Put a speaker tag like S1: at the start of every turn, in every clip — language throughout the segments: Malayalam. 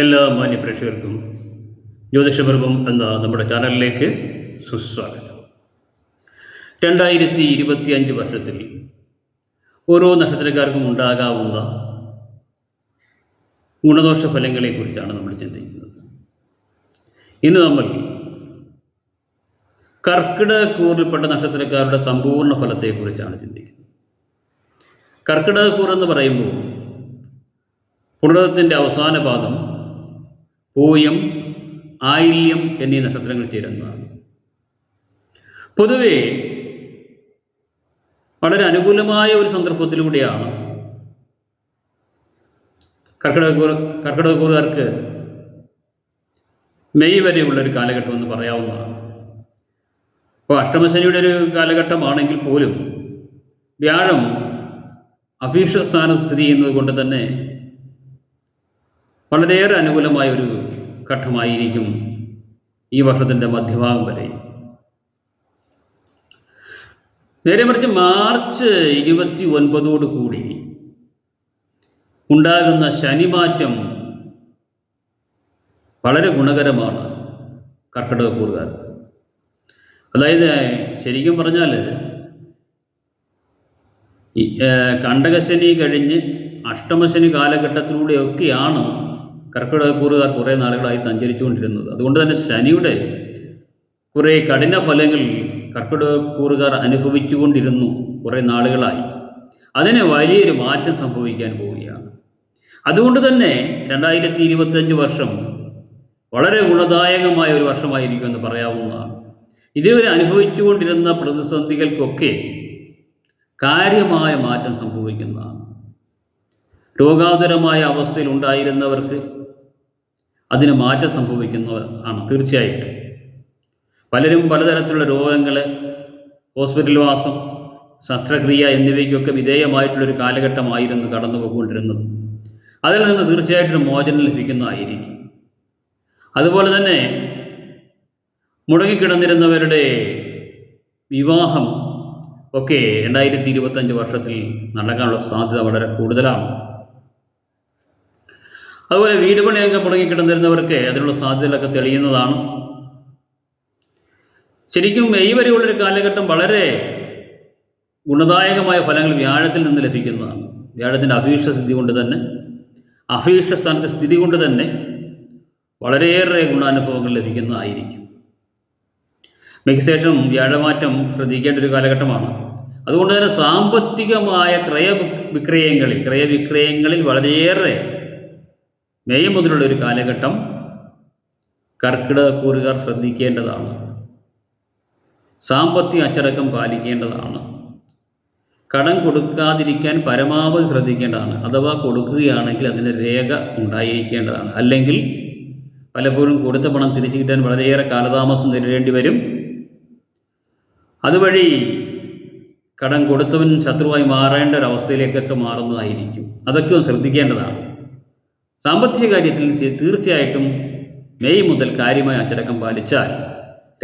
S1: എല്ലാ മാന്യപ്രേക്ഷകർക്കും ജ്യോതിഷപർവം എന്ന നമ്മുടെ ചാനലിലേക്ക് സുസ്വാഗതം. രണ്ടായിരത്തി ഇരുപത്തി അഞ്ച് വർഷത്തിൽ ഓരോ നക്ഷത്രക്കാർക്കും ഉണ്ടാകാവുന്ന ഗുണദോഷ ഫലങ്ങളെക്കുറിച്ചാണ് നമ്മൾ ചിന്തിക്കുന്നത്. ഇന്ന് നമ്മൾ കർക്കിടകൂറിൽപ്പെട്ട നക്ഷത്രക്കാരുടെ സമ്പൂർണ ഫലത്തെക്കുറിച്ചാണ് ചിന്തിക്കുന്നത്. കർക്കിടകൂർ എന്ന് പറയുമ്പോൾ പുണരത്തിന്റെ അവസാന പാദം പൂയം ആയില്യം എന്നീ നക്ഷത്രങ്ങൾ ചേരുന്നതാണ്. പൊതുവേ വളരെ അനുകൂലമായ ഒരു സന്ദർഭത്തിലൂടെയാണ് കർക്കിടക കർക്കിടകക്കൂറുകാർക്ക് മെയ് വരെയുള്ള ഒരു കാലഘട്ടം എന്ന് പറയാവുന്നതാണ്. അപ്പോൾ അഷ്ടമശനിയുടെ ഒരു കാലഘട്ടമാണെങ്കിൽ പോലും വ്യാഴം അഭീഷ്ട സ്ഥാനത്ത് സ്ഥിതി ചെയ്യുന്നത് കൊണ്ട് തന്നെ വളരെയേറെ അനുകൂലമായ ഒരു ഘട്ടമായിരിക്കും ഈ വർഷത്തിന്റെ മധ്യഭാഗം വരെ. നേരെ മറിച്ച് മാർച്ച് ഇരുപത്തി ഒൻപതോട് കൂടി ഉണ്ടാകുന്ന ശനിമാറ്റം വളരെ ഗുണകരമാണ് കർക്കിടകക്കൂറുകാർക്ക് അതായത് ശരിക്കും പറഞ്ഞാൽ കണ്ടകശനി കഴിഞ്ഞ് അഷ്ടമശനി കാലഘട്ടത്തിലൂടെയൊക്കെയാണ് കർക്കിടകക്കൂറുകാർ കുറേ നാളുകളായി സഞ്ചരിച്ചുകൊണ്ടിരുന്നത്. അതുകൊണ്ട് തന്നെ ശനിയുടെ കുറേ കഠിന ഫലങ്ങൾ കർക്കിടകക്കൂറുകാർ അനുഭവിച്ചുകൊണ്ടിരുന്നു കുറേ നാളുകളായി. അതിന് വലിയൊരു മാറ്റം സംഭവിക്കാൻ പോവുകയാണ്. അതുകൊണ്ട് തന്നെ രണ്ടായിരത്തി ഇരുപത്തഞ്ച് വർഷം വളരെ ഗുണദായകമായ ഒരു വർഷമായിരിക്കും എന്ന് പറയാവുന്നതാണ്. ഇതുവരെ അനുഭവിച്ചുകൊണ്ടിരുന്ന പ്രതിസന്ധികൾക്കൊക്കെ കാര്യമായ മാറ്റം സംഭവിക്കുന്നതാണ്. രോഗാതുരമായ അവസ്ഥയിൽ ഉണ്ടായിരുന്നവർക്ക് അതിന് മാറ്റം സംഭവിക്കുന്നതാണ് തീർച്ചയായിട്ടും. പലരും പലതരത്തിലുള്ള രോഗങ്ങൾ ഹോസ്പിറ്റൽ വാസം ശസ്ത്രക്രിയ എന്നിവയ്ക്കൊക്കെ വിധേയമായിട്ടുള്ളൊരു കാലഘട്ടമായിരുന്നു കടന്നു പോയിക്കൊണ്ടിരുന്നത് അതിൽ നിന്ന് തീർച്ചയായിട്ടും മോചനം ലഭിക്കുന്നതായിരിക്കും അതുപോലെ തന്നെ മുടങ്ങിക്കിടന്നിരുന്നവരുടെ വിവാഹം ഒക്കെ രണ്ടായിരത്തി ഇരുപത്തഞ്ച് വർഷത്തിൽ നടക്കാനുള്ള സാധ്യത വളരെ കൂടുതലാണ്. അതുപോലെ വീട് പണിയൊക്കെ മുടങ്ങിക്കിടന്നിരുന്നവർക്ക് അതിനുള്ള സാധ്യതകളൊക്കെ തെളിയുന്നതാണ്. ശരിക്കും മെയ് വരെയുള്ളൊരു കാലഘട്ടം വളരെ ഗുണദായകമായ ഫലങ്ങൾ വ്യാഴത്തിൽ നിന്ന് ലഭിക്കുന്നതാണ്. വ്യാഴത്തിന്റെ അഭീഷ്ട സ്ഥിതി കൊണ്ട് തന്നെ അഭീഷ്ട സ്ഥാനത്തെ സ്ഥിതി കൊണ്ട് തന്നെ വളരെയേറെ ഗുണാനുഭവങ്ങൾ ലഭിക്കുന്നതായിരിക്കും. ശേഷം വ്യാഴമാറ്റം ശ്രദ്ധിക്കേണ്ട ഒരു കാലഘട്ടമാണ്. അതുകൊണ്ട് തന്നെ സാമ്പത്തികമായ ക്രയ വിക്രയങ്ങളിൽ ക്രയവിക്രയങ്ങളിൽ വളരെയേറെ മെയ് മുതലുള്ള ഒരു കാലഘട്ടം കർക്കിടകക്കൂറുകാർ ശ്രദ്ധിക്കേണ്ടതാണ്. സാമ്പത്തിക അച്ചടക്കം പാലിക്കേണ്ടതാണ്. കടം കൊടുക്കാതിരിക്കാൻ പരമാവധി ശ്രദ്ധിക്കേണ്ടതാണ്. അഥവാ കൊടുക്കുകയാണെങ്കിൽ അതിന് രേഖ ഉണ്ടായിരിക്കേണ്ടതാണ്. അല്ലെങ്കിൽ പലപ്പോഴും കൊടുത്ത പണം തിരിച്ചു കിട്ടാൻ വളരെയേറെ കാലതാമസം നേരിടേണ്ടി വരും. അതുവഴി കടം കൊടുത്തവൻ ശത്രുവായി മാറേണ്ട ഒരു അവസ്ഥയിലേക്കൊക്കെ മാറുന്നതായിരിക്കും. അതൊക്കെ ശ്രദ്ധിക്കേണ്ടതാണ്. സാമ്പത്തിക കാര്യത്തിൽ തീർച്ചയായിട്ടും മെയ് മുതൽ കാര്യമായ അച്ചടക്കം പാലിച്ചാൽ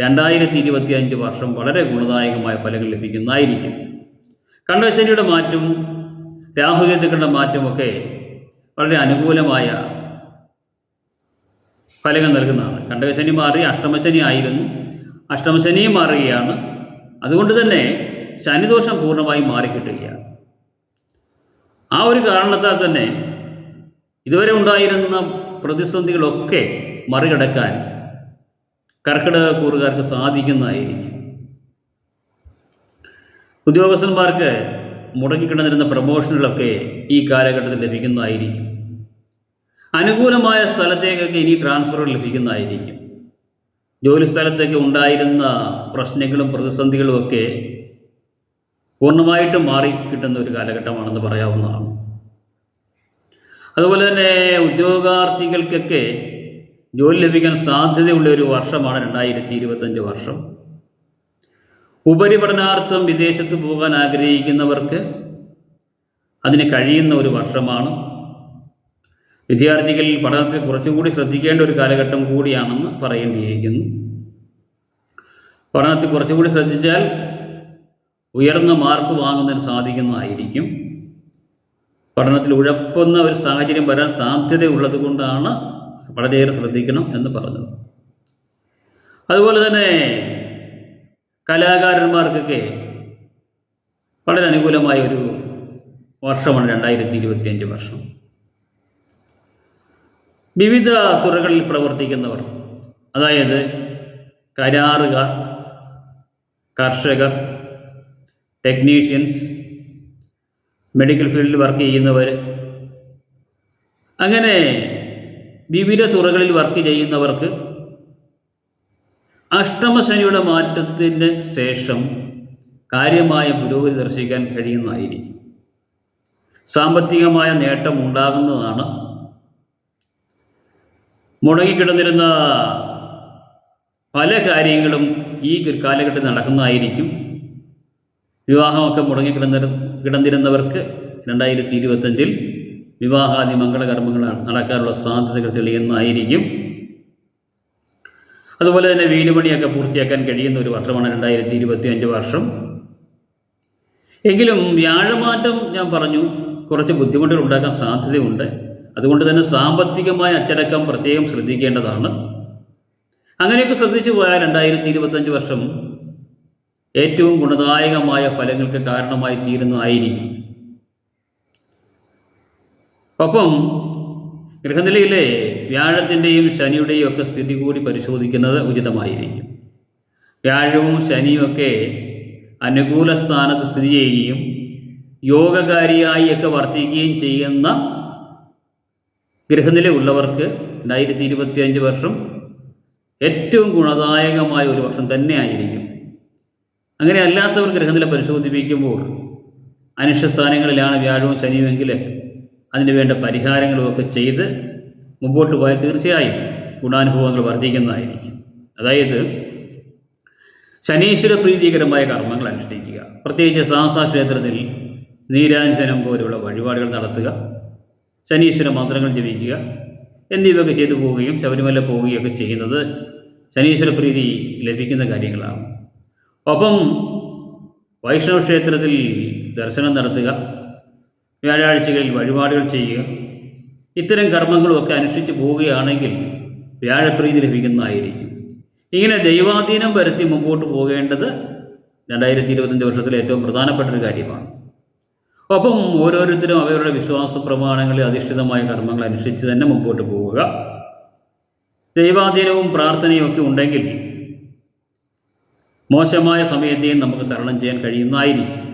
S1: രണ്ടായിരത്തി ഇരുപത്തി അഞ്ച് വർഷം വളരെ ഗുണദായകമായ ഫലങ്ങൾ ലഭിക്കുന്നതായിരിക്കും. കണ്ടശനിയുടെ മാറ്റം രാഹുകേതുക്കളുടെ മാറ്റമൊക്കെ വളരെ അനുകൂലമായ ഫലങ്ങൾ നൽകുന്നതാണ്. കണ്ടകശനി മാറി അഷ്ടമശനി ആയിരുന്നു. അഷ്ടമശനിയും മാറുകയാണ്. അതുകൊണ്ട് തന്നെ ശനിദോഷം പൂർണമായും മാറിക്കിട്ടുകയാണ്. ആ ഒരു കാരണത്താൽ തന്നെ ഇതുവരെ ഉണ്ടായിരുന്ന പ്രതിസന്ധികളൊക്കെ മറികടക്കാൻ കർക്കിടക കൂറുകാർക്ക് സാധിക്കുന്നതായിരിക്കും. ഉദ്യോഗസ്ഥന്മാർക്ക് മുടങ്ങിക്കിടന്നിരുന്ന പ്രമോഷനുകളൊക്കെ ഈ കാലഘട്ടത്തിൽ ലഭിക്കുന്നതായിരിക്കും. അനുകൂലമായ സ്ഥലത്തേക്കൊക്കെ ഇനി ട്രാൻസ്ഫറുകൾ ലഭിക്കുന്നതായിരിക്കും. ജോലി സ്ഥലത്തേക്ക് ഉണ്ടായിരുന്ന പ്രശ്നങ്ങളും പ്രതിസന്ധികളുമൊക്കെ പൂർണമായിട്ടും മാറി കിട്ടുന്ന ഒരു കാലഘട്ടമാണെന്ന് പറയാവുന്നതാണ്. അതുപോലെ തന്നെ ഉദ്യോഗാർത്ഥികൾക്കൊക്കെ ജോലി ലഭിക്കാൻ സാധ്യതയുള്ള ഒരു വർഷമാണ് രണ്ടായിരത്തി ഇരുപത്തഞ്ച് വർഷം. ഉപരിപഠനാർത്ഥം വിദേശത്ത് പോകാൻ ആഗ്രഹിക്കുന്നവർക്ക് അതിന് കഴിയുന്ന ഒരു വർഷമാണ്. വിദ്യാർത്ഥികൾ പഠനത്തിൽ കുറച്ചുകൂടി ശ്രദ്ധിക്കേണ്ട ഒരു കാലഘട്ടം കൂടിയാണെന്ന് പറയേണ്ടിയിരിക്കുന്നു. പഠനത്തിൽ കുറച്ചുകൂടി ശ്രദ്ധിച്ചാൽ ഉയർന്ന മാർക്ക് വാങ്ങുന്നതിന് സാധിക്കുന്നതായിരിക്കും. പഠനത്തിൽ ഉഴപ്പുന്ന ഒരു സാഹചര്യം വരാൻ സാധ്യതയുള്ളത് കൊണ്ടാണ് വളരെയേറെ ശ്രദ്ധിക്കണം എന്ന് പറഞ്ഞത്. അതുപോലെ തന്നെ കലാകാരന്മാർക്കൊക്കെ വളരെ അനുകൂലമായ ഒരു വർഷമാണ് രണ്ടായിരത്തി ഇരുപത്തിയഞ്ച് വർഷം. വിവിധ തുറകളിൽ പ്രവർത്തിക്കുന്നവർ അതായത് കരാറുകാർ കർഷകർ ടെക്നീഷ്യൻസ് മെഡിക്കൽ ഫീൽഡിൽ വർക്ക് ചെയ്യുന്നവർ. അങ്ങനെ വിവിധ തുറകളിൽ വർക്ക് ചെയ്യുന്നവർക്ക് അഷ്ടമശനിയുടെ മാറ്റത്തിന് ശേഷം കാര്യമായ പുരോഗതി ദർശിക്കാൻ കഴിയുന്നതായിരിക്കും. സാമ്പത്തികമായ നേട്ടം ഉണ്ടാകുന്നതാണ്. മുടങ്ങിക്കിടന്നിരുന്ന പല കാര്യങ്ങളും ഈ കാലഘട്ടത്തിൽ നടക്കുന്നതായിരിക്കും. വിവാഹമൊക്കെ മുടങ്ങിക്കിടന്ന കിടന്നിരുന്നവർക്ക് രണ്ടായിരത്തി ഇരുപത്തഞ്ചിൽ വിവാഹാദി മംഗളകർമ്മങ്ങൾ നടക്കാനുള്ള സാധ്യതകൾ തെളിയുന്നതായിരിക്കും. അതുപോലെ തന്നെ വീട് പണിയൊക്കെ പൂർത്തിയാക്കാൻ കഴിയുന്ന ഒരു വർഷമാണ് രണ്ടായിരത്തി ഇരുപത്തി അഞ്ച് വർഷം. എങ്കിലും വ്യാഴമാറ്റം ഞാൻ പറഞ്ഞു കുറച്ച് ബുദ്ധിമുട്ടുകൾ ഉണ്ടാക്കാൻ സാധ്യതയുണ്ട്. അതുകൊണ്ട് തന്നെ സാമ്പത്തികമായ അച്ചടക്കം പ്രത്യേകം ശ്രദ്ധിക്കേണ്ടതാണ്. അങ്ങനെയൊക്കെ ശ്രദ്ധിച്ചു പോയാൽ രണ്ടായിരത്തി ഇരുപത്തഞ്ച് വർഷം ഏറ്റവും ഗുണദായകമായ ഫലങ്ങൾക്ക് കാരണമായി തീരുന്നതായിരിക്കും. ഒപ്പം ഗൃഹനിലയിലെ വ്യാഴത്തിന്റെയും ശനിയുടെയും ഒക്കെ സ്ഥിതി കൂടി പരിശോധിക്കുന്നത് ഉചിതമായിരിക്കും. വ്യാഴവും ശനിയും ഒക്കെ അനുകൂല സ്ഥാനത്ത് സ്ഥിതി ചെയ്യുകയും യോഗകാരിയായി ഒക്കെ വർത്തിക്കുകയും ചെയ്യുന്ന ഗൃഹനില ഉള്ളവർക്ക് രണ്ടായിരത്തി ഇരുപത്തി അഞ്ച് വർഷം ഏറ്റവും ഗുണദായകമായ ഒരു വർഷം തന്നെയായിരിക്കും അങ്ങനെ അല്ലാത്തവർ ഗ്രഹനില പരിശോധിപ്പിക്കുമ്പോൾ അനിഷ്ടസ്ഥാനങ്ങളിലാണ് വ്യാഴവും ശനിയുമെങ്കിൽ അതിന് വേണ്ട പരിഹാരങ്ങളുമൊക്കെ ചെയ്ത് മുമ്പോട്ട് പോയാൽ തീർച്ചയായും ഗുണാനുഭവങ്ങൾ വർദ്ധിക്കുന്നതായിരിക്കും. അതായത് ശനീശ്വര പ്രീതികരമായ കർമ്മങ്ങൾ അനുഷ്ഠിക്കുക. പ്രത്യേകിച്ച് സാസാ ക്ഷേത്രത്തിൽ നീരാഞ്ജനം പോലുള്ള വഴിപാടുകൾ നടത്തുക. ശനീശ്വര മന്ത്രങ്ങൾ ജപിക്കുക. എന്നിവയൊക്കെ ചെയ്തു പോവുകയും ശബരിമല പോവുകയൊക്കെ ചെയ്യുന്നത് ശനീശ്വര പ്രീതി ലഭിക്കുന്ന കാര്യങ്ങളാണ്. ഒപ്പം വൈഷ്ണവ ക്ഷേത്രത്തിൽ ദർശനം നടത്തുക വ്യാഴാഴ്ചകളിൽ വഴിപാടുകൾ ചെയ്യുക ഇത്തരം കർമ്മങ്ങളുമൊക്കെ അനുഷ്ഠിച്ച് പോവുകയാണെങ്കിൽ വ്യാഴപ്രീതി ലഭിക്കുന്നതായിരിക്കും. ഇങ്ങനെ ദൈവാധീനം വരുത്തി മുമ്പോട്ട് പോകേണ്ടത് രണ്ടായിരത്തി ഇരുപത്തഞ്ച് വർഷത്തിലെ ഏറ്റവും പ്രധാനപ്പെട്ട ഒരു കാര്യമാണ്. ഒപ്പം ഓരോരുത്തരും അവരുടെ വിശ്വാസ പ്രമാണങ്ങളിൽ അധിഷ്ഠിതമായ കർമ്മങ്ങൾ അനുഷ്ഠിച്ച് തന്നെ മുമ്പോട്ട് പോവുക. ദൈവാധീനവും പ്രാർത്ഥനയും ഒക്കെ ഉണ്ടെങ്കിൽ മോശമായ സമയത്തെയും നമുക്ക് തരണം ചെയ്യാൻ കഴിയുന്നതായിരിക്കും.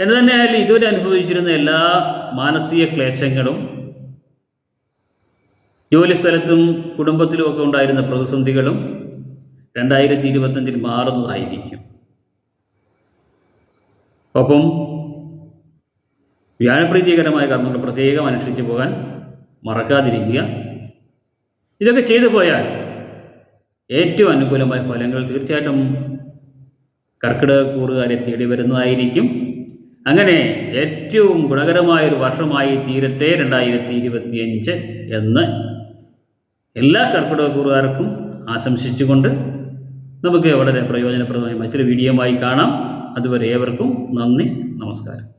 S1: എന്ന് തന്നെയായാലും ഇതുവരെ അനുഭവിച്ചിരുന്ന എല്ലാ മാനസിക ക്ലേശങ്ങളും ജോലിസ്ഥലത്തും കുടുംബത്തിലും ഒക്കെ ഉണ്ടായിരുന്ന പ്രതിസന്ധികളും രണ്ടായിരത്തി ഇരുപത്തഞ്ചിൽ മാറുന്നതായിരിക്കും. ഒപ്പം വ്യാഴപ്രീതികരമായ കർമ്മങ്ങൾ പ്രത്യേകം അനുഷ്ഠിച്ചു പോകാൻ മറക്കാതിരിക്കുക. ഇതൊക്കെ ചെയ്തു പോയാൽ ഏറ്റവും അനുകൂലമായ ഫലങ്ങൾ തീർച്ചയായിട്ടും കർക്കിടക കൂറുകാരെ തേടി വരുന്നതായിരിക്കും. അങ്ങനെ ഏറ്റവും ഗുണകരമായ ഒരു വർഷമായി തീരട്ടെ രണ്ടായിരത്തി ഇരുപത്തിയഞ്ച് എന്ന് എല്ലാ കർക്കിടക കൂറുകാർക്കും ആശംസിച്ചുകൊണ്ട് നമുക്ക് വളരെ പ്രയോജനപ്രദമായ മറ്റൊരു വീഡിയോയുമായി കാണാം. അതുവരെ ഏവർക്കും നന്ദി നമസ്കാരം.